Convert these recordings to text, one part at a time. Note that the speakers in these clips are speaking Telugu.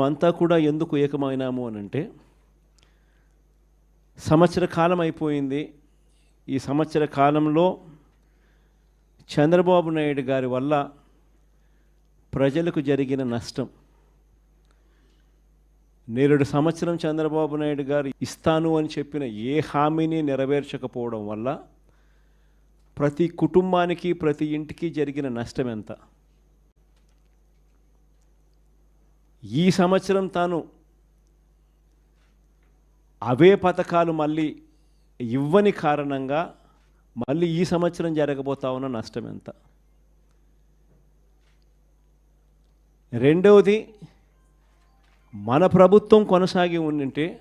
అంతా కూడా ఎందుకు ఏకమైనాము అని అంటే సంవత్సర కాలం అయిపోయింది. ఈ సంవత్సర కాలంలో చంద్రబాబు నాయుడు గారి వల్ల ప్రజలకు జరిగిన నష్టం. నేరుడు సంవత్సరం చంద్రబాబు నాయుడు గారు ఇస్తాను అని చెప్పిన ఏ హామీని నెరవేర్చకపోవడం వల్ల ప్రతి కుటుంబానికి ప్రతి ఇంటికి జరిగిన నష్టం ఎంత ఈ సంవత్సరం తాను అవే పథకాలు మళ్ళీ ఇవ్వని కారణంగా మళ్ళీ ఈ సంవత్సరం జరగబోతా ఉన్న నష్టం ఎంత? రెండవది మన ప్రభుత్వం కొనసాగి ఉండింటే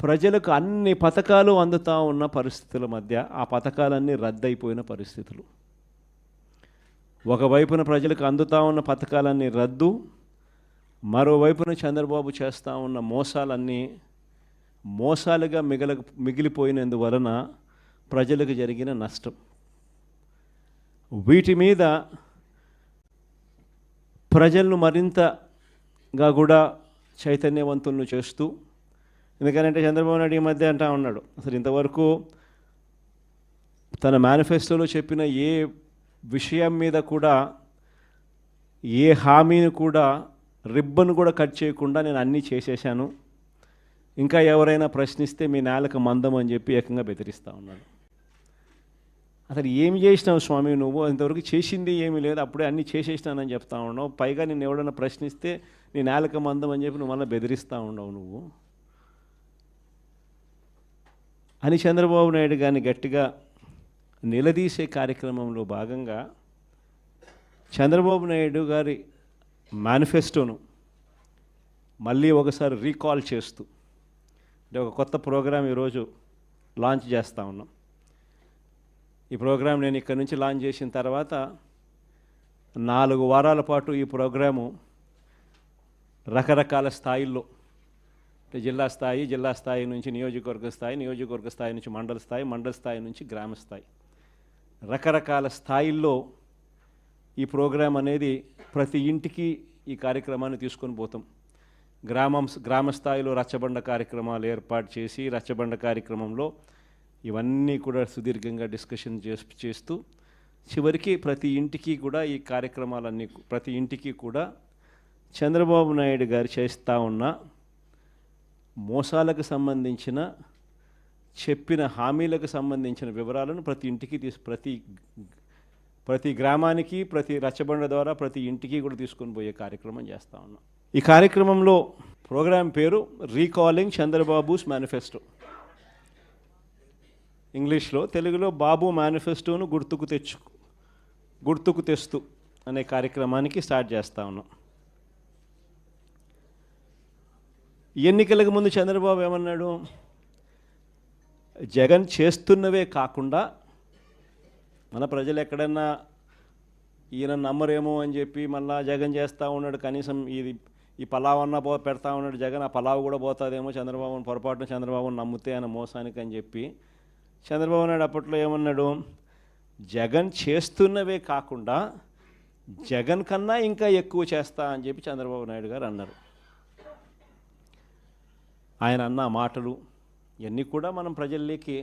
ప్రజలకు అన్ని పథకాలు అందుతా ఉన్న పరిస్థితుల మధ్య ఆ పథకాలన్నీ రద్దయిపోయిన పరిస్థితులు. ఒకవైపున ప్రజలకు అందుతా ఉన్న పథకాలన్నీ రద్దు మరోవైపున చంద్రబాబు చేస్తూ ఉన్న మోసాలన్నీ మోసాలుగా మిగల మిగిలిపోయినందువలన ప్రజలకు జరిగిన నష్టం. వీటి మీద ప్రజలను మరింతగా కూడా చైతన్యవంతులను చేస్తూ ఎందుకంటే చంద్రబాబు నాయుడు ఈ మధ్య అంటా ఉన్నాడు అసలు ఇంతవరకు తన మేనిఫెస్టోలో చెప్పిన ఏ విషయం మీద కూడా ఏ హామీని కూడా రిబ్బన్ కూడా కట్ చేయకుండా నేను అన్నీ చేసేసాను ఇంకా ఎవరైనా ప్రశ్నిస్తే మీ నేలకు మందం అని చెప్పి ఏకంగా బెదిరిస్తూ ఉన్నాడు అసలు ఏం చేసినావు స్వామి నువ్వు? ఇంతవరకు చేసింది ఏమీ లేదు అప్పుడే అన్నీ చేసేసినానని చెప్తా ఉన్నావు. పైగా నేను ఎవడన్నా ప్రశ్నిస్తే నీ నేలక మందం అని చెప్పి నువ్వు మళ్ళీ బెదిరిస్తూ ఉండవు నువ్వు. అని చంద్రబాబు నాయుడు గారిని గట్టిగా నిలదీసే కార్యక్రమంలో భాగంగా చంద్రబాబు నాయుడు గారి మేనిఫెస్టోను మళ్ళీ ఒకసారి రీకాల్ చేస్తూ అంటే ఒక కొత్త ప్రోగ్రాం ఈరోజు లాంచ్ చేస్తూ ఉన్నాం. ఈ ప్రోగ్రాం నేను ఇక్కడ నుంచి లాంచ్ చేసిన తర్వాత నాలుగు వారాల పాటు ఈ ప్రోగ్రాము రకరకాల స్థాయిల్లో అంటే జిల్లా స్థాయి జిల్లా స్థాయి నుంచి నియోజకవర్గ స్థాయి నియోజకవర్గ స్థాయి నుంచి మండల స్థాయి మండల స్థాయి నుంచి గ్రామ స్థాయి. రకరకాల స్థాయిల్లో ఈ ప్రోగ్రాం అనేది ప్రతి ఇంటికి ఈ కార్యక్రమాన్ని తీసుకొని పోతాం. గ్రామం గ్రామ స్థాయిలో రచ్చబండ కార్యక్రమాలు ఏర్పాటు చేసి రచ్చబండ కార్యక్రమంలో ఇవన్నీ కూడా సుదీర్ఘంగా డిస్కషన్ చేస్- చేస్తూ చివరికి ప్రతి ఇంటికి కూడా ఈ కార్యక్రమాలన్నీ ప్రతి ఇంటికి కూడా చంద్రబాబు నాయుడు గారు చేస్తూ ఉన్న మోసాలకు సంబంధించిన చెప్పిన హామీలకు సంబంధించిన వివరాలను ప్రతి ఇంటికి తీసు ప్రతి ప్రతి గ్రామానికి ప్రతి రచ్చబండ ద్వారా ప్రతి ఇంటికి కూడా తీసుకొని పోయే కార్యక్రమం చేస్తూ ఉన్నాం. ఈ కార్యక్రమంలో ప్రోగ్రాం పేరు రీకాలింగ్ చంద్రబాబుస్ మేనిఫెస్టో. ఇంగ్లీష్లో తెలుగులో బాబు మేనిఫెస్టోను గుర్తుకు తెచ్చు గుర్తుకు తెస్తూ అనే కార్యక్రమానికి స్టార్ట్ చేస్తా ఉన్నాం. ఎన్నికలకు ముందు చంద్రబాబు ఏమన్నాడు? జగన్ చేస్తున్నవే కాకుండా మన ప్రజలు ఎక్కడన్నా ఈయన నమ్మరేమో అని చెప్పి మళ్ళా జగన్ చేస్తూ ఉన్నాడు కనీసం ఇది ఈ పలావ్ అన్న పో పెడతా ఉన్నాడు జగన్ ఆ పలావ్ కూడా పోతుందేమో చంద్రబాబును పొరపాటున చంద్రబాబును నమ్మితే ఆయన మోసానికి అని చెప్పి చంద్రబాబు నాయుడు అప్పట్లో ఏమన్నాడు? జగన్ చేస్తున్నవే కాకుండా జగన్ కన్నా ఇంకా ఎక్కువ చేస్తా అని చెప్పి చంద్రబాబు నాయుడు గారు అన్నారు. ఆయన అన్న మాటలు ఇవన్నీ కూడా మనం ప్రజల్లోకి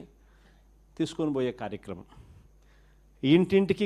తీసుకొని పోయే కార్యక్రమం. ఇంటింటికి